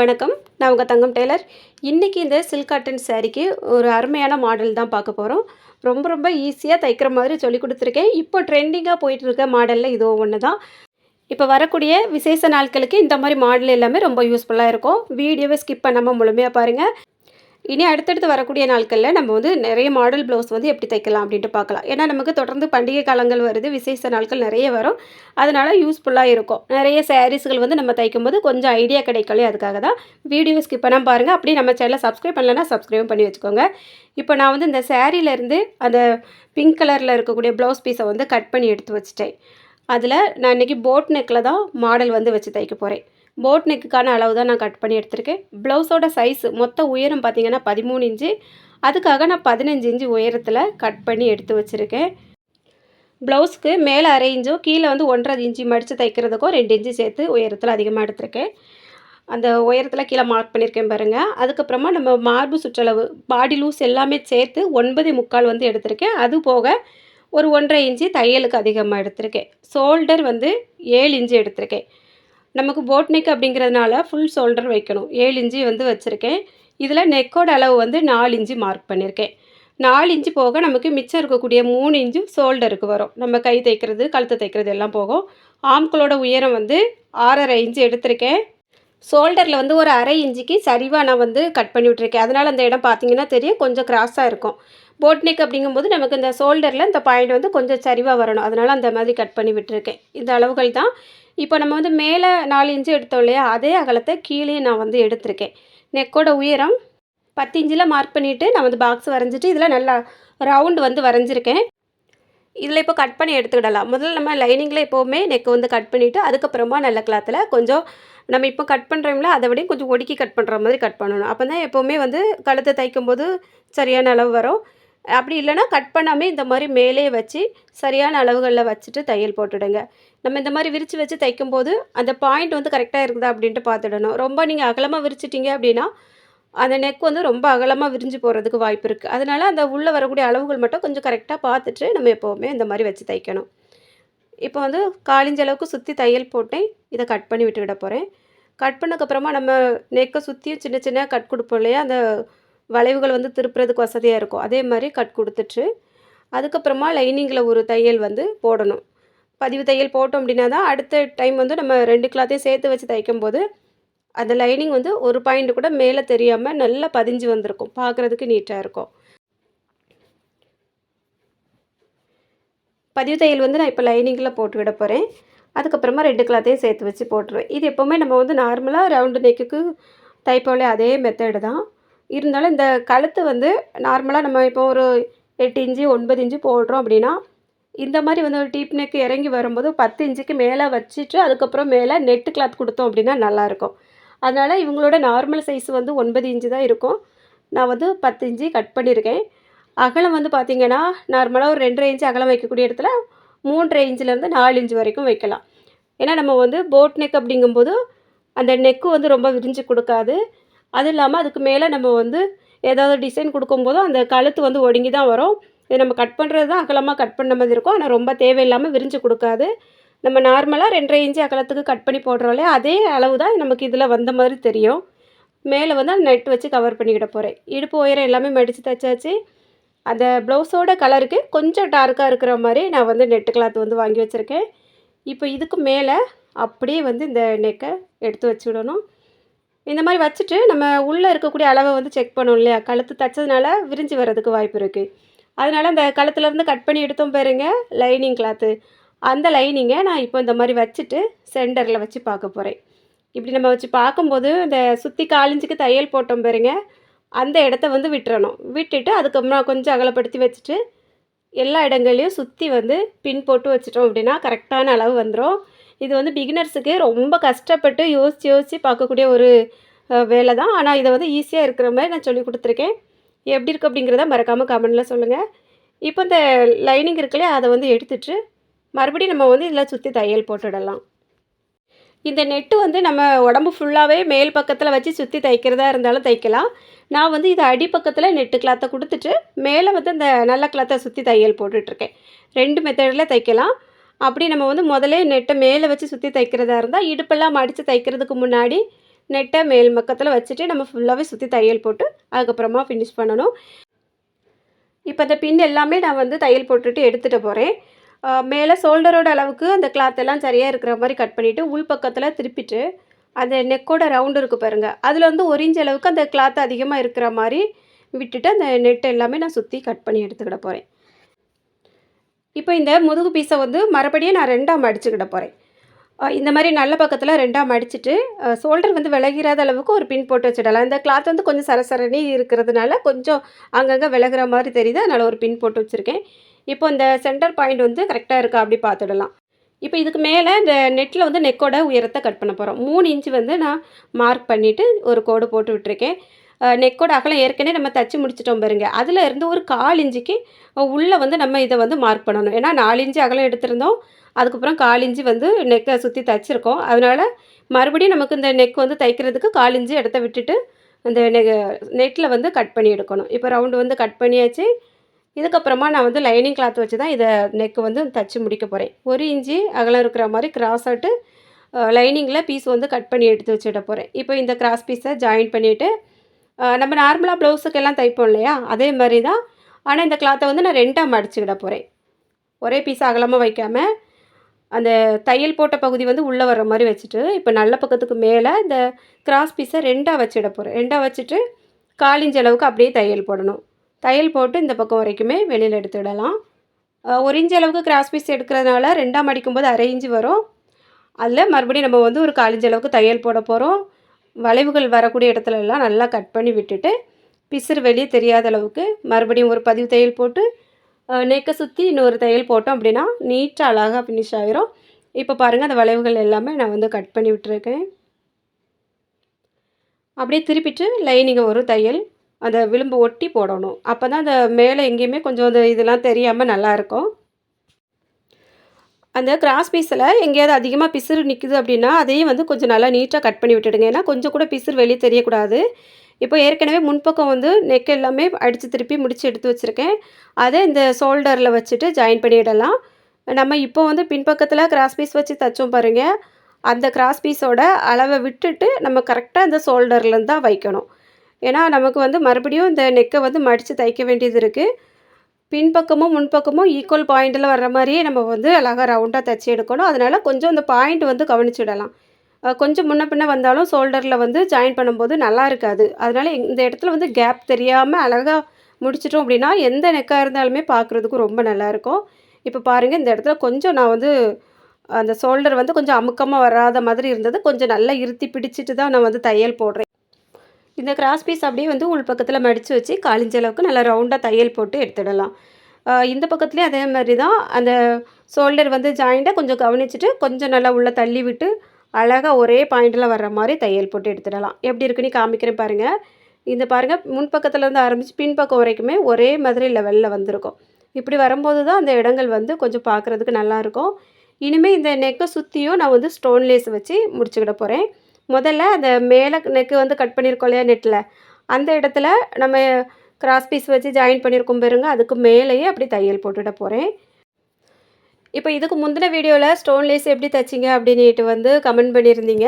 வணக்கம். நான் உங்கள் தங்கம் டெய்லர். இன்றைக்கி இந்த சில்க் காட்டன் சாரீக்கு ஒரு அருமையான மாடல் தான் பார்க்க போகிறோம் ரொம்ப ரொம்ப ஈஸியாக தைக்கிற மாதிரி சொல்லி கொடுத்துருக்கேன். இப்போ ட்ரெண்டிங்காக போயிட்டு இருக்க மாடலில் இதுவும் ஒன்று தான். இப்போ வரக்கூடிய விசேஷ நாட்களுக்கு இந்த மாதிரி மாடல் எல்லாமே ரொம்ப யூஸ்ஃபுல்லாக இருக்கும். வீடியோவை ஸ்கிப் பண்ணாமல் முழுமையாக பாருங்கள் இனி அடுத்தடுத்து வரக்கூடிய நாட்களில் நம்ம வந்து நிறைய மாடல் ப்ளவுஸ் வந்து எப்படி தைக்கலாம் அப்படின்ட்டு பார்க்கலாம். ஏன்னா நமக்கு தொடர்ந்து பண்டிகை காலங்கள் வருது விசேஷ நாட்கள் நிறைய வரும். அதனால் யூஸ்ஃபுல்லாக இருக்கும். நிறைய சாரீஸ்கள் வந்து நம்ம தைக்கும்போது கொஞ்சம் ஐடியா கிடைக்கலையே அதுக்காக தான் வீடியோ ஸ்கிப் பண்ணாமல் பாருங்கள் அப்படியே நம்ம சேனலை சப்ஸ்கிரைப் பண்ணலன்னா சப்ஸ்கிரைப் பண்ணி வச்சுக்கோங்க. இப்போ நான் வந்து இந்த சேரீலேருந்து அந்த பிங்க் கலரில் இருக்கக்கூடிய ப்ளவுஸ் பீஸை வந்து கட் பண்ணி எடுத்து வச்சுட்டேன். அதில் நான் இன்றைக்கி போட் நெக்கில் தான் மாடல் வந்து வச்சு தைக்க போகிறேன் போட் நெக்குக்கான அளவு தான் நான் கட் பண்ணி எடுத்திருக்கேன். ப்ளவுஸோட சைஸ் மொத்த உயரம் பார்த்தீங்கன்னா பதிமூணு இன்ச்சு. அதுக்காக நான் பதினஞ்சு இன்ச்சு உயரத்தில் கட் பண்ணி எடுத்து வச்சுருக்கேன். ப்ளவுஸ்க்கு மேலே அரை இன்ச்சும் கீழே வந்து ஒன்றரை இன்ச்சு மடித்து தைக்கிறதுக்கும் ரெண்டு இன்ச்சு சேர்த்து உயரத்தில் அதிகமாக எடுத்திருக்கேன். அந்த உயரத்தில் கீழே மார்க் பண்ணியிருக்கேன் பாருங்கள் அதுக்கப்புறமா நம்ம மார்பு சுற்றளவு பாடி லூஸ் எல்லாமே சேர்த்து ஒன்பது முக்கால் வந்து எடுத்திருக்கேன். அது போக ஒரு ஒன்றரை இன்ச்சு தையலுக்கு அதிகமாக எடுத்திருக்கேன். ஷோல்டர் வந்து ஏழு இன்ச்சு எடுத்திருக்கேன். நமக்கு போட் நெக் அப்படிங்கிறதுனால ஃபுல் ஷோல்டர் வைக்கணும். ஏழு இன்ச்சு வந்து வச்சுருக்கேன். இதில் நெக்கோட அளவு வந்து நாலு இன்ச்சு மார்க் பண்ணியிருக்கேன் நாலு இன்ச்சு போக நமக்கு மிச்சம் இருக்கக்கூடிய மூணு இன்ச்சு ஷோல்டருக்கு வரும். நம்ம கை தைக்கிறது கழுத்து தைக்கிறது எல்லாம் போகும். ஆம்களோட உயரம் வந்து ஆறரை இன்ச்சு எடுத்திருக்கேன். ஷோல்டரில் வந்து ஒரு அரை இன்ச்சுக்கு சரிவாக நான் வந்து கட் பண்ணி விட்ருக்கேன் அதனால் அந்த இடம் பார்த்தீங்கன்னா தெரியும். கொஞ்சம் கிராஸாக இருக்கும். போட் நெக் அப்படிங்கும்போது நமக்கு இந்த ஷோல்டரில் இந்த பாயிண்ட் வந்து கொஞ்சம் சரிவாக வரணும். அதனால் அந்த மாதிரி கட் பண்ணி விட்டுருக்கேன். இந்த அளவுகள் தான். இப்போ நம்ம வந்து மேலே நாலு இன்ச்சு எடுத்தோம் இல்லையா? அதே அகலத்தை கீழே நான் வந்து எடுத்திருக்கேன். நெக்கோட உயரம் பத்து இன்ச்சில் மார்க் பண்ணிவிட்டு நான் வந்து பாக்ஸ் வரைஞ்சிட்டு இதில் நல்லா ரவுண்டு வந்து வரைஞ்சிருக்கேன். இதில் இப்போ கட் பண்ணி எடுத்துக்கிடலாம். முதல்ல நம்ம லைனிங்கில் எப்போவுமே நெக் வந்து கட் பண்ணிவிட்டு அதுக்கப்புறமா நல்ல கிளாத்தில் கொஞ்சம் நம்ம இப்போ கட் பண்ணுறோம்ல அதை விடையும் கொஞ்சம் ஒடுக்கி கட் பண்ணுற மாதிரி கட் பண்ணணும். அப்போ தான் எப்போவுமே வந்து கழுத்தை தைக்கும்போது சரியான அளவு வரும். அப்படி இல்லைன்னா கட் பண்ணாமல் இந்த மாதிரி மேலே வச்சு சரியான அளவுகளில் வச்சுட்டு தையல் போட்டுடுங்க. நம்ம இந்த மாதிரி விரித்து வச்சு தைக்கும்போது அந்த பாயிண்ட் வந்து கரெக்டாக இருக்குதா அப்படின்ட்டு பார்த்துடணும். ரொம்ப நீங்கள் அகலமாக விரிச்சிட்டிங்க அப்படின்னா அந்த நெக் வந்து ரொம்ப அகலமாக விரிஞ்சு போகிறதுக்கு வாய்ப்பு இருக்குது அதனால் அந்த உள்ளே வரக்கூடிய அளவுகள் மட்டும் கொஞ்சம் கரெக்டாக பார்த்துட்டு நம்ம எப்போவுமே இந்த மாதிரி வச்சு தைக்கணும். இப்போ வந்து காலிஞ்ச அளவுக்கு சுற்றி தையல் போட்டேன். இதை கட் பண்ணி விட்டு விட போகிறேன் கட் பண்ணக்கப்புறமா நம்ம நெக்கை சுற்றியும் சின்ன சின்ன கட் கொடுப்போம் இல்லையா? அந்த வளைவுகள் வந்து திருப்புறதுக்கு வசதியாக இருக்கும். அதே மாதிரி கட் கொடுத்துட்டு அதுக்கப்புறமா லைனிங்கில் ஒரு தையல் வந்து போடணும். பதிவு தையல் போட்டோம் அப்படின்னா தான் அடுத்த டைம் வந்து நம்ம ரெண்டு கிளாத்தையும் சேர்த்து வச்சு தைக்கும்போது அந்த லைனிங் வந்து ஒரு பாயிண்ட் கூட மேலே தெரியாமல் நல்லா பதிஞ்சு வந்திருக்கும். பார்க்குறதுக்கு நீட்டாக இருக்கும். பதிவு தையல் வந்து நான் இப்போ லைனிங்கில் போட்டு விட போகிறேன் அதுக்கப்புறமா ரெண்டு கிளாத்தையும் சேர்த்து வச்சு போட்டுருவேன். இது எப்போவுமே நம்ம வந்து நார்மலாக ரவுண்டு நெக்குக்கு தைப்போலே அதே மெத்தடு தான். இருந்தாலும் இந்த கழுத்து வந்து நார்மலாக நம்ம இப்போ ஒரு எட்டு இன்ச்சு ஒன்பது இன்ச்சு போடுறோம் அப்படின்னா இந்த மாதிரி வந்து ஒரு டீப் நெக் இறங்கி வரும்போது பத்து இன்ச்சுக்கு மேலே வச்சுட்டு அதுக்கப்புறம் மேலே நெட்டு கிளாத் கொடுத்தோம் அப்படின்னா நல்லாயிருக்கும். அதனால் இவங்களோட நார்மல் சைஸ் வந்து ஒன்பது இன்ச்சு தான் இருக்கும். நான் வந்து பத்து இன்ச்சு கட் பண்ணியிருக்கேன். அகலம் வந்து பார்த்திங்கன்னா நார்மலாக ஒரு ரெண்டரை இன்ச்சு அகலம் வைக்கக்கூடிய இடத்துல மூன்றரை இன்ச்சிலேருந்து நாலு இன்ச்சு வரைக்கும் வைக்கலாம். ஏன்னா நம்ம வந்து போட் நெக் அப்படிங்கும்போது அந்த நெக்கு வந்து ரொம்ப விரிஞ்சு கொடுக்காது. அதுவும் இல்லாமல் அதுக்கு மேலே நம்ம வந்து ஏதாவது டிசைன் கொடுக்கும்போதும் அந்த கழுத்து வந்து ஒடுங்கி தான் வரும். இது நம்ம கட் பண்ணுறது தான் அகலமாக கட் பண்ண மாதிரி இருக்கும். ஆனால் ரொம்ப தேவையில்லாமல் விரிஞ்சு கொடுக்காது. நம்ம நார்மலாக ரெண்டரை இன்ச்சு அகலத்துக்கு கட் பண்ணி போடுறோம்லே அதே அளவு தான் நமக்கு இதில் வந்த மாதிரி தெரியும். மேலே வந்து நெட் வச்சு கவர் பண்ணிக்கிட போகிறேன் இடுப்பு உயரம் எல்லாமே மடித்து தைச்சாச்சு. அந்த ப்ளவுஸோட கலருக்கு கொஞ்சம் டார்க்காக இருக்கிற மாதிரி நான் வந்து நெட்டு கிளாத் வந்து வாங்கி வச்சுருக்கேன். இப்போ இதுக்கு மேலே அப்படியே வந்து இந்த நெக்கை எடுத்து வச்சுடணும். இந்த மாதிரி வச்சுட்டு நம்ம உள்ளே இருக்கக்கூடிய அளவை வந்து செக் பண்ணணும் இல்லையா? கழுத்து தைச்சதுனால விரிஞ்சு வர்றதுக்கு வாய்ப்பு இருக்குது அதனால் அந்த கழுத்துலேருந்து கட் பண்ணி எடுத்தோம் பாருங்க லைனிங் கிளாத்து அந்த லைனிங்கை நான் இப்போ இந்த மாதிரி வச்சுட்டு சென்டரில் வச்சு பார்க்க போகிறேன் இப்படி நம்ம வச்சு பார்க்கும்போது இந்த சுற்றி காலிஞ்சுக்கு தையல் போட்டோம் பாருங்க அந்த இடத்த வந்து விட்டுறணும். விட்டுட்டு அதுக்கப்புறம் கொஞ்சம் அகலப்படுத்தி வச்சுட்டு எல்லா இடங்கள்லையும் சுற்றி வந்து பின் போட்டு வச்சிட்டோம் அப்படின்னா கரெக்டான அளவு வந்துடும் இது வந்து பிகினர்ஸுக்கு ரொம்ப கஷ்டப்பட்டு யோசித்து யோசித்து பார்க்கக்கூடிய ஒரு வேலை தான் ஆனால் இதை வந்து ஈஸியாக இருக்கிற மாதிரி நான் சொல்லி கொடுத்துருக்கேன். எப்படி இருக்குது அப்படிங்கிறத மறக்காமல் கமெண்டில் சொல்லுங்கள் இப்போ இந்த லைனிங் இருக்குல்லையே அதை வந்து எடுத்துட்டு மறுபடியும் நம்ம வந்து இதில் சுற்றி தையல் போட்டுடலாம் இந்த நெட்டு வந்து நம்ம உடம்பு ஃபுல்லாகவே மேல் பக்கத்தில் வச்சு சுற்றி தைக்கிறதா இருந்தாலும் தைக்கலாம். நான் வந்து இது அடிப்பக்கத்தில் நெட்டு கிளாத்தை கொடுத்துட்டு மேலே வந்து இந்த நல்ல கிளாத்தை சுற்றி தையல் போட்டுட்ருக்கேன் ரெண்டு மெத்தடில் தைக்கலாம். அப்படி நம்ம வந்து முதலே நெட்டை மேலே வச்சு சுற்றி தைக்கிறதா இருந்தால் இடுப்பெல்லாம் மடித்து தைக்கிறதுக்கு முன்னாடி நெட்டை மேல் பக்கத்தில் வச்சுட்டு நம்ம ஃபுல்லாகவே சுற்றி தையல் போட்டு அதுக்கப்புறமா ஃபினிஷ் பண்ணணும். இப்போ அந்த பின் எல்லாமே நான் வந்து தையல் போட்டுட்டு எடுத்துகிட்டு போகிறேன் மேலே ஷோல்டரோட அளவுக்கு அந்த கிளாத் எல்லாம் சரியாக இருக்கிற மாதிரி கட் பண்ணிவிட்டு உள் பக்கத்தில் திருப்பிட்டு அந்த நெக்கோட ரவுண்டு இருக்குது பாருங்கள் அதில் வந்து ஒரு இன்ச் அளவுக்கு அந்த கிளாத் அதிகமாக இருக்கிற மாதிரி விட்டுட்டு அந்த நெட் எல்லாமே நான் சுற்றி கட் பண்ணி எடுத்துக்கிட போகிறேன் இப்போ இந்த முதுகு பீஸை வந்து மறுபடியும் நான் ரெண்டாக மடிச்சுக்கிட போகிறேன் இந்த மாதிரி நல்ல பக்கத்தில் ரெண்டாக மடிச்சுட்டு ஷோல்டர் வந்து விலகிறாத அளவுக்கு ஒரு பின் போட்டு வச்சிடலாம். இந்த கிளாத் வந்து கொஞ்சம் சரசரணி இருக்கிறதுனால கொஞ்சம் அங்கங்கே விலகிற மாதிரி தெரியுது. அதனால் ஒரு பின் போட்டு வச்சுருக்கேன். இப்போ இந்த சென்டர் பாயிண்ட் வந்து கரெக்டாக இருக்கா அப்படி பார்த்துடலாம். இப்போ இதுக்கு மேலே இந்த நெட்டில் வந்து நெக்கோட உயரத்தை கட் பண்ண போகிறோம் மூணு இன்ச்சு வந்து நான் மார்க் பண்ணிவிட்டு ஒரு கோடு போட்டு விட்டுருக்கேன். நெக்கோட அகலம் ஏற்கனவே நம்ம தச்சு முடிச்சிட்டோம் பாருங்க. அதில் இருந்து ஒரு கால் இஞ்சிக்கு உள்ளே வந்து நம்ம இதை வந்து மார்க் பண்ணணும். ஏன்னா நாலு இஞ்சி அகலம் எடுத்திருந்தோம். அதுக்கப்புறம் கால் இஞ்சி வந்து நெக்கை சுற்றி தைச்சிருக்கோம். அதனால் மறுபடியும் நமக்கு இந்த நெக் வந்து தைக்கிறதுக்கு கால் இஞ்சி இடத்த விட்டுட்டு அந்த நெக நெட்டில் வந்து கட் பண்ணி எடுக்கணும். இப்போ ரவுண்டு வந்து கட் பண்ணியாச்சு. இதுக்கப்புறமா நான் வந்து லைனிங் கிளாத் வச்சு தான் இதை நெக்கு வந்து தச்சு முடிக்க போகிறேன் ஒரு இன்ச்சு அகலம் இருக்கிற மாதிரி கிராஸ் ஆட்டு லைனிங்கில் பீஸ் வந்து கட் பண்ணி எடுத்து வச்சுட போகிறேன் இப்போ இந்த கிராஸ் பீஸை ஜாயின் பண்ணிவிட்டு நம்ம நார்மலாக ப்ளவுஸுக்கெல்லாம் தைப்போம் இல்லையா? அதே மாதிரி தான் ஆனால் இந்த கிளாத்தை வந்து நான் ரெண்டாக மடிச்சுக்கிட போகிறேன் ஒரே பீஸ் அகலமாக வைக்காமல் அந்த தையல் போட்ட பகுதி வந்து உள்ளே வர்ற மாதிரி வச்சுட்டு இப்போ நல்ல பக்கத்துக்கு மேலே இந்த கிராஸ் பீஸை ரெண்டாக வச்சுட போகிறேன் ரெண்டாக வச்சுட்டு காலிஞ்ச அளவுக்கு அப்படியே தையல் போடணும். தையல் போட்டு இந்த பக்கம் வரைக்குமே வெளியில் எடுத்துடலாம் ஒரு அளவுக்கு கிராஸ் பீஸ் எடுக்கிறதுனால ரெண்டாம் அடிக்கும்போது அரை இன்ச்சு வரும். அதில் மறுபடியும் நம்ம வந்து ஒரு காலிஞ்ச அளவுக்கு தையல் போட போகிறோம் வளைவுகள் வரக்கூடிய இடத்துலலாம் நல்லா கட் பண்ணி விட்டுட்டு பிசுறு வெளியே தெரியாத அளவுக்கு மறுபடியும் ஒரு பதிவு தையல் போட்டு நெக்கை சுற்றி இன்னொரு தையல் போட்டோம் அப்படின்னா நீட்டாக அழகாக ஃபினிஷ் ஆகிரும் இப்போ பாருங்கள் அந்த வளைவுகள் எல்லாமே நான் வந்து கட் பண்ணி விட்டுருக்கேன். அப்படியே திருப்பிட்டு லைனிங்கை ஒரு தையல் அந்த விளிம்பு ஒட்டி போடணும். அப்போ தான் அந்த மேலே எங்கேயுமே கொஞ்சம் அந்த இதெல்லாம் தெரியாமல் நல்லாயிருக்கும் அந்த கிராஸ் பீஸில் எங்கேயாவது அதிகமாக பிசுறு நிற்குது அப்படின்னா அதையும் வந்து கொஞ்சம் நல்லா நீட்டாக கட் பண்ணி விட்டுடுங்க. ஏன்னா கொஞ்சம் கூட பிசுறு வெளியே தெரியக்கூடாது. இப்போ ஏற்கனவே முன்பக்கம் வந்து நெக் எல்லாமே அடித்து திருப்பி முடித்து எடுத்து வச்சுருக்கேன். அதை இந்த ஷோல்டரில் வச்சுட்டு ஜாயின் பண்ணிடலாம். நம்ம இப்போ வந்து பின்பக்கத்தில் கிராஸ் பீஸ் வச்சு தைச்சோம் பாருங்கள் அந்த கிராஸ் பீஸோட அளவை விட்டுட்டு நம்ம கரெக்டாக இந்த ஷோல்டர்லேருந்து தான் வைக்கணும். ஏன்னா நமக்கு வந்து மறுபடியும் இந்த நெக்கை வந்து மடித்து தைக்க வேண்டியது இருக்குது பின்பக்கமும் முன்பக்கமும் ஈக்குவல் பாயிண்டில் வர்ற மாதிரியே நம்ம வந்து அழகாக ரவுண்டாக தைச்சி எடுக்கணும். அதனால் கொஞ்சம் இந்த பாயிண்ட் வந்து கவனிச்சுடலாம். கொஞ்சம் முன்ன பின்ன வந்தாலும் ஷோல்டரில் வந்து ஜாயின் பண்ணும்போது நல்லா இருக்காது. அதனால் இந்த இடத்துல வந்து கேப் தெரியாமல் அழகாக முடிச்சிட்டோம் அப்படின்னா எந்த நெக்காக இருந்தாலுமே பார்க்குறதுக்கும் ரொம்ப நல்லாயிருக்கும் இப்போ பாருங்கள் இந்த இடத்துல கொஞ்சம் நான் வந்து அந்த ஷோல்டர் வந்து கொஞ்சம் அமுக்கமாக வராத மாதிரி இருந்தது. கொஞ்சம் நல்லா இருத்தி பிடிச்சிட்டு தான் நான் வந்து தையல் போடுறேன். இந்த கிராஸ் பீஸ் அப்படியே வந்து உள் பக்கத்தில் மடித்து வச்சு காலிஞ்ச அளவுக்கு நல்லா ரவுண்டாக தையல் போட்டு எடுத்துடலாம். இந்த பக்கத்துலேயும் அதே மாதிரி தான். அந்த ஷோல்டர் வந்து ஜாயிண்ட்டாக கொஞ்சம் கவனிச்சுட்டு கொஞ்சம் நல்லா உள்ளே தள்ளி விட்டு அழகாக ஒரே பாயிண்டில் வர்ற மாதிரி தையல் போட்டு எடுத்துடலாம். எப்படி இருக்குன்னு காமிக்கிறேன் பாருங்கள் இந்த பாருங்கள் முன்பக்கத்துலேருந்து ஆரம்பித்து பின்பக்கம் வரைக்குமே ஒரே மாதிரி லெவலில் வந்திருக்கும். இப்படி வரும்போது தான் அந்த இடங்கள் வந்து கொஞ்சம் பார்க்குறதுக்கு நல்லாயிருக்கும் இனிமேல் இந்த நெக்கை சுற்றியும் நான் வந்து ஸ்டோன் லேஸ் வச்சு முடிச்சுக்கிட போகிறேன் முதல்ல அந்த மேலே நெக்கு வந்து கட் பண்ணியிருக்கோம் இல்லையா நெட்டில் அந்த இடத்துல நம்ம கிராஸ் பீஸ் வச்சு ஜாயின் பண்ணியிருக்கோம் பாருங்க. அதுக்கு மேலேயே அப்படி தையல் போட்டுட போகிறேன் இப்போ இதுக்கு முந்தின வீடியோவில் ஸ்டோன் லேஸ் எப்படி தைச்சிங்க அப்படின்ட்டு வந்து கமெண்ட் பண்ணியிருந்தீங்க.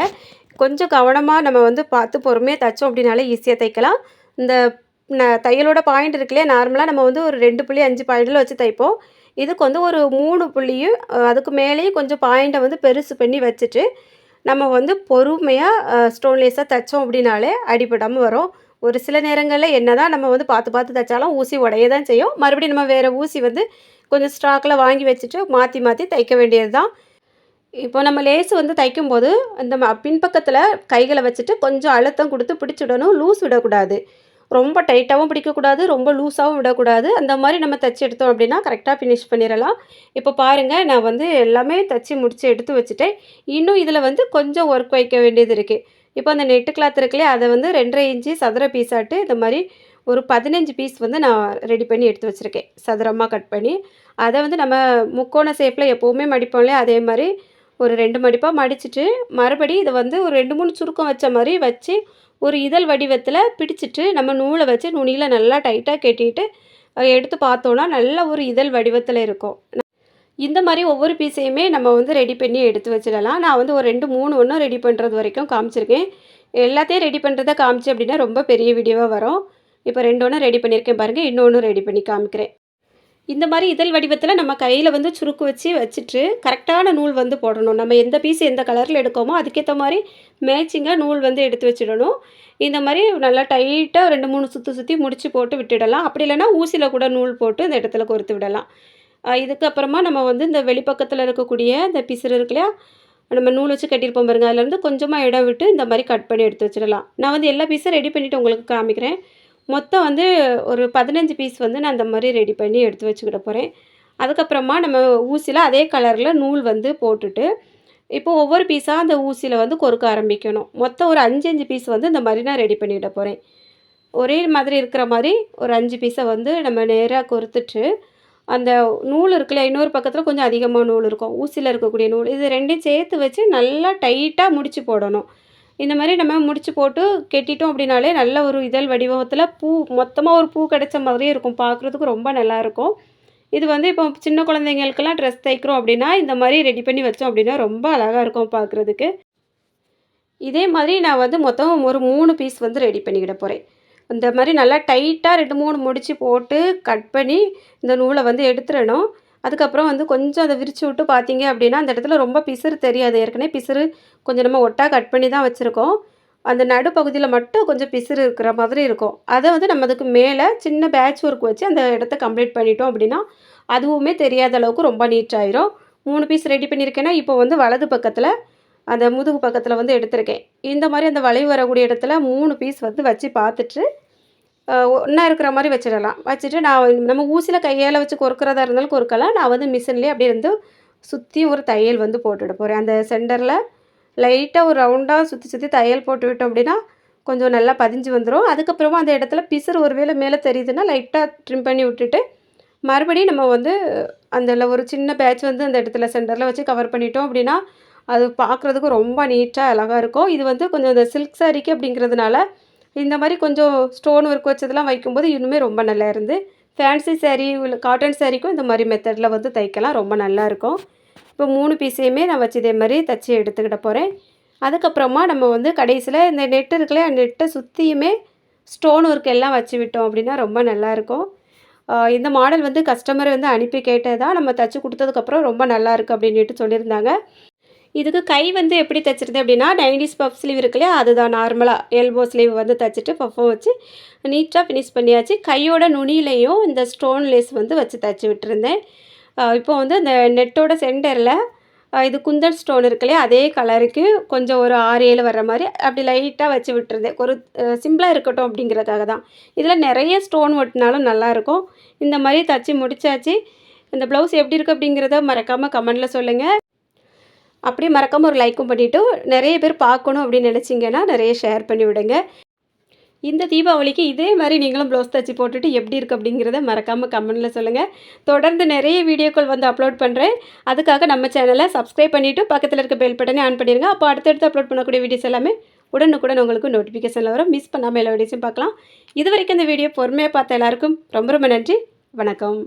கொஞ்சம் கவனமாக நம்ம வந்து பார்த்து பொறுமையாக தைச்சோம் அப்படின்னாலே ஈஸியாக தைக்கலாம். இந்த தையலோட பாயிண்ட் இருக்குல்லையே நார்மலாக நம்ம வந்து ஒரு ரெண்டு புள்ளி அஞ்சு பாயிண்டில் வச்சு தைப்போம். இதுக்கு வந்து ஒரு மூணு புள்ளியும் அதுக்கு மேலேயும் கொஞ்சம் பாயிண்ட்டை வந்து பெருசு பண்ணி வச்சுட்டு நம்ம வந்து பொறுமையாக ஸ்டோன்லேஸாக தைச்சோம் அப்படின்னாலே அடிபடாமல் வரும். ஒரு சில நேரங்களில் என்ன தான் நம்ம வந்து பார்த்து பார்த்து தைச்சாலும் ஊசி உடைய தான் செய்யும். மறுபடியும் நம்ம வேறு ஊசி வந்து கொஞ்சம் ஸ்டாக்கில் வாங்கி வச்சுட்டு மாற்றி மாற்றி தைக்க வேண்டியது தான் இப்போ நம்ம லேஸ் வந்து தைக்கும்போது அந்த பின்பக்கத்தில் கைகளை வச்சுட்டு கொஞ்சம் அழுத்தம் கொடுத்து பிடிச்சிடணும் லூஸ் விடக்கூடாது. ரொம்ப டைட்டாகவும் பிடிக்கக்கூடாது ரொம்ப லூஸாகவும் விடக்கூடாது. அந்த மாதிரி நம்ம தைச்சி எடுத்தோம் அப்படின்னா கரெக்டாக ஃபினிஷ் பண்ணிடலாம். இப்போ பாருங்கள் நான் வந்து எல்லாமே தைச்சி முடித்து எடுத்து வச்சுட்டேன். இன்னும் இதில் வந்து கொஞ்சம் ஒர்க் வைக்க வேண்டியது இருக்குது இப்போ அந்த நெட்டு கிளாத் இருக்குல்லையே அதை வந்து ரெண்டரை இன்ச்சு சதுர பீஸாட்டு இந்த மாதிரி ஒரு பதினஞ்சு பீஸ் வந்து நான் ரெடி பண்ணி எடுத்து வச்சுருக்கேன். சதுரமாக கட் பண்ணி. அதை வந்து நம்ம முக்கோண ஷேப்பில் எப்போவுமே மடிப்போம் இல்லையா அதே மாதிரி ஒரு ரெண்டு மடிப்பாக மடிச்சுட்டு மறுபடி இதை வந்து ஒரு ரெண்டு மூணு சுருக்கம் வச்ச மாதிரி வச்சு ஒரு இதழ் வடிவத்தில் பிடிச்சிட்டு நம்ம நூலை வச்சு நுனியில் நல்லா டைட்டாக கட்டிட்டு எடுத்து பார்த்தோன்னா நல்ல ஒரு இதழ் வடிவத்தில் இருக்கும். இந்த மாதிரி ஒவ்வொரு பீஸையுமே நம்ம வந்து ரெடி பண்ணி எடுத்து வச்சிடலாம். நான் வந்து ஒரு ரெண்டு மூணு ஒன்றும் ரெடி பண்ணுறது வரைக்கும் காமிச்சிருக்கேன். எல்லாத்தையும் ரெடி பண்ணுறத காமிச்சு அப்படின்னா ரொம்ப பெரிய வீடியோவாக வரும். இப்போ ரெண்டு ஒன்று ரெடி பண்ணியிருக்கேன் பாருங்கள் இன்னொன்று ரெடி பண்ணி காமிக்கிறேன். இந்த மாதிரி இதழ் வடிவத்தில் நம்ம கையில் வந்து சுருக்கு வச்சு வச்சுட்டு கரெக்டான நூல் வந்து போடணும். நம்ம எந்த பீஸ் எந்த கலரில் எடுக்கோமோ அதுக்கேற்ற மாதிரி மேட்சிங்காக நூல் வந்து எடுத்து வச்சிடணும். இந்த மாதிரி நல்லா டைட்டாக ரெண்டு மூணு சுற்றி சுற்றி முடிச்சு போட்டு விட்டுடலாம். அப்படி இல்லைன்னா ஊசியில் கூட நூல் போட்டு இந்த இடத்துல கொறுத்து விடலாம். இதுக்கப்புறமா நம்ம வந்து இந்த வெளிப்பக்கத்தில் இருக்கக்கூடிய இந்த பிசுறு இருக்கு இல்லையா? நம்ம நூல் வச்சு கட்டியிருப்போம் பாருங்க. அதுலேருந்து கொஞ்சமாக இடம் விட்டு இந்த மாதிரி கட் பண்ணி எடுத்து வச்சிடலாம். நான் வந்து எல்லா பீஸும் ரெடி பண்ணிவிட்டு உங்களுக்கு காமிக்கிறேன். மொத்தம் வந்து ஒரு பதினஞ்சு பீஸ் வந்து நான் அந்த மாதிரி ரெடி பண்ணி எடுத்து வச்சுக்கிட போகிறேன் அதுக்கப்புறமா நம்ம ஊசியில் அதே கலரில் நூல் வந்து போட்டுட்டு இப்போ ஒவ்வொரு பீஸாக அந்த ஊசியில் வந்து கொறுக்க ஆரம்பிக்கணும். மொத்தம் ஒரு அஞ்சு அஞ்சு பீஸ் வந்து இந்த மாதிரி நான் ரெடி பண்ணிவிட போகிறேன் ஒரே மாதிரி இருக்கிற மாதிரி ஒரு அஞ்சு பீஸை வந்து நம்ம நேராக கொறுத்துட்டு அந்த நூல் இருக்குல்ல இன்னொரு பக்கத்தில் கொஞ்சம் அதிகமாக நூல் இருக்கும். ஊசியில் இருக்கக்கூடிய நூல் இது ரெண்டையும் சேர்த்து வச்சு நல்லா டைட்டாக முடித்து போடணும். இந்த மாதிரி நம்ம முடிச்சு போட்டு கெட்டிட்டோம் அப்படின்னாலே நல்ல ஒரு இதழ் வடிவத்தில் பூ மொத்தமாக ஒரு பூ கிடைச்ச மாதிரியே இருக்கும். பார்க்குறதுக்கு ரொம்ப நல்லா இருக்கும். இது வந்து இப்போ சின்ன குழந்தைங்களுக்கெல்லாம் ட்ரெஸ் தைக்கிறோம் அப்படின்னா இந்த மாதிரி ரெடி பண்ணி வச்சோம் அப்படின்னா ரொம்ப அழகாக இருக்கும் பார்க்குறதுக்கு இதே மாதிரி நான் வந்து மொத்தம் ஒரு மூணு பீஸ் வந்து ரெடி பண்ணிக்கிட போகிறேன் இந்த மாதிரி நல்லா டைட்டாக ரெண்டு மூணு முடிச்சு போட்டு கட் பண்ணி இந்த நூலை வந்து எடுத்துடணும். அதுக்கப்புறம் வந்து கொஞ்சம் அதை விரித்து விட்டு பார்த்தீங்க அப்படின்னா அந்த இடத்துல ரொம்ப பிசுறு தெரியாது. ஏற்கனவே பிசுறு கொஞ்சம் நம்ம ஒட்டா கட் பண்ணி தான் வச்சுருக்கோம். அந்த நடுப்பகுதியில் மட்டும் கொஞ்சம் பிசுறு இருக்கிற மாதிரி இருக்கும். அதை வந்து நம்ம அதுக்கு மேலே சின்ன பேட்ச் ஒர்க் வச்சு அந்த இடத்த கம்ப்ளீட் பண்ணிட்டோம் அப்படின்னா அதுவுமே தெரியாத அளவுக்கு ரொம்ப நீட்டாயிரும் மூணு பீஸ் ரெடி பண்ணியிருக்கேன்னா இப்போ வந்து வலது பக்கத்தில் அந்த முதுகு பக்கத்தில் வந்து எடுத்திருக்கேன். இந்த மாதிரி அந்த வளைவு வரக்கூடிய இடத்துல மூணு பீஸ் வந்து வச்சு பார்த்துட்டு ஒன்றா இருக்கிற மாதிரி வச்சிடலாம். வச்சுட்டு நான் நம்ம ஊசியில் கையால் வச்சு கொறுக்கிறதா இருந்தாலும் கொறுக்கலாம். நான் வந்து மிஷின்லேயே அப்படியே வந்து சுற்றி ஒரு தையல் வந்து போட்டுவிட போகிறேன் அந்த சென்டரில் லைட்டாக ஒரு ரவுண்டாக சுற்றி சுற்றி தையல் போட்டு விட்டோம் அப்படின்னா கொஞ்சம் நல்லா பதிஞ்சு வந்துடும் அதுக்கப்புறமா அந்த இடத்துல பிசுறு ஒருவேளை மேலே தெரியுதுன்னா லைட்டாக ட்ரிம் பண்ணி விட்டுட்டு மறுபடியும் நம்ம வந்து அந்த ஒரு சின்ன பேட்ச் வந்து அந்த இடத்துல சென்டரில் வச்சு கவர் பண்ணிட்டோம் அப்படின்னா அது பார்க்குறதுக்கு ரொம்ப நீட்டாக அழகாக இருக்கும். இது வந்து கொஞ்சம் இந்த சில்க் சாரிக்கு அப்படிங்கிறதுனால இந்த மாதிரி கொஞ்சம் ஸ்டோன் ஒர்க் வச்சதெல்லாம் வைக்கும்போது இன்னுமே ரொம்ப நல்லா இருந்து. ஃபேன்சி சேரீ இல்லை காட்டன் சாரீக்கும் இந்த மாதிரி மெத்தடில் வந்து தைக்கலாம் ரொம்ப நல்லாயிருக்கும் இப்போ மூணு பீஸையுமே நான் வச்சு இதே மாதிரி தச்சு எடுத்துக்கிட போகிறேன் அதுக்கப்புறமா நம்ம வந்து கடைசியில் இந்த நெட்டு இருக்குல்ல நெட்டை சுற்றியுமே ஸ்டோன் ஒர்க் எல்லாம் வச்சு விட்டோம் அப்படின்னா ரொம்ப நல்லாயிருக்கும் இந்த மாடல் வந்து கஸ்டமர் வந்து அனுப்பி கேட்டதா நம்ம தச்சு கொடுத்ததுக்கப்புறம் ரொம்ப நல்லாயிருக்கு அப்படின்ட்டு சொல்லியிருந்தாங்க. இதுக்கு கை வந்து எப்படி தைச்சிருந்தேன் அப்படின்னா நைன்டிஸ் பஃப் ஸ்லீவ் இருக்கு இல்லையா அதுதான் நார்மலாக எல்போ ஸ்லீவ் வந்து தைச்சிட்டு பஃப்பும் வச்சு நீட்டாக ஃபினிஷ் பண்ணியாச்சு. கையோட நுனியிலையும் இந்த ஸ்டோன் லேஸ் வந்து வச்சு தைச்சி விட்டுருந்தேன். இப்போ வந்து அந்த நெட்டோட சென்டரில் இது குந்தன் ஸ்டோன் இருக்கு இல்லையா அதே கலருக்கு கொஞ்சம் ஒரு ஆறு ஏழு வர்ற மாதிரி அப்படி லைட்டாக வச்சு விட்டுருந்தேன். ஒரு சிம்பிளாக இருக்கட்டும் அப்படிங்கிறதுக்காக தான். இதில் நிறைய ஸ்டோன் ஒட்டினாலும் நல்லாயிருக்கும் இந்த மாதிரி தச்சு முடிச்சாச்சு. இந்த ப்ளவுஸ் எப்படி இருக்குது அப்படிங்கிறத மறக்காமல் கமெண்டில் சொல்லுங்கள் அப்படியே மறக்காமல் ஒரு லைக்கும் பண்ணிவிட்டு நிறைய பேர் பார்க்கணும் அப்படின்னு நினச்சிங்கன்னா நிறைய ஷேர் பண்ணி விடுங்க. இந்த தீபாவளிக்கு இதே மாதிரி நீங்களும் ப்ளவுஸ் தச்சு போட்டுட்டு எப்படி இருக்குது அப்படிங்கிறத மறக்காமல் கமெண்டில் சொல்லுங்கள் தொடர்ந்து நிறைய வீடியோக்கள் வந்து அப்லோட் பண்ணுறேன் அதுக்காக நம்ம சேனலை சப்ஸ்கிரைப் பண்ணிவிட்டு பக்கத்தில் இருக்க பெல் பட்டனே ஆன் பண்ணிடுங்க அப்போ அடுத்தடுத்து அப்லோட் பண்ணக்கூடிய வீடியோஸ் எல்லாமே உடனுக்குடன் உங்களுக்கு நோட்டிஃபிகேஷனில் வரும். மிஸ் பண்ணாமல் எல்லா வீடியோஸும் பார்க்கலாம். இது வரைக்கும் இந்த வீடியோ பொறுமையாக பார்த்த எல்லாருக்கும் ரொம்ப ரொம்ப நன்றி. வணக்கம்.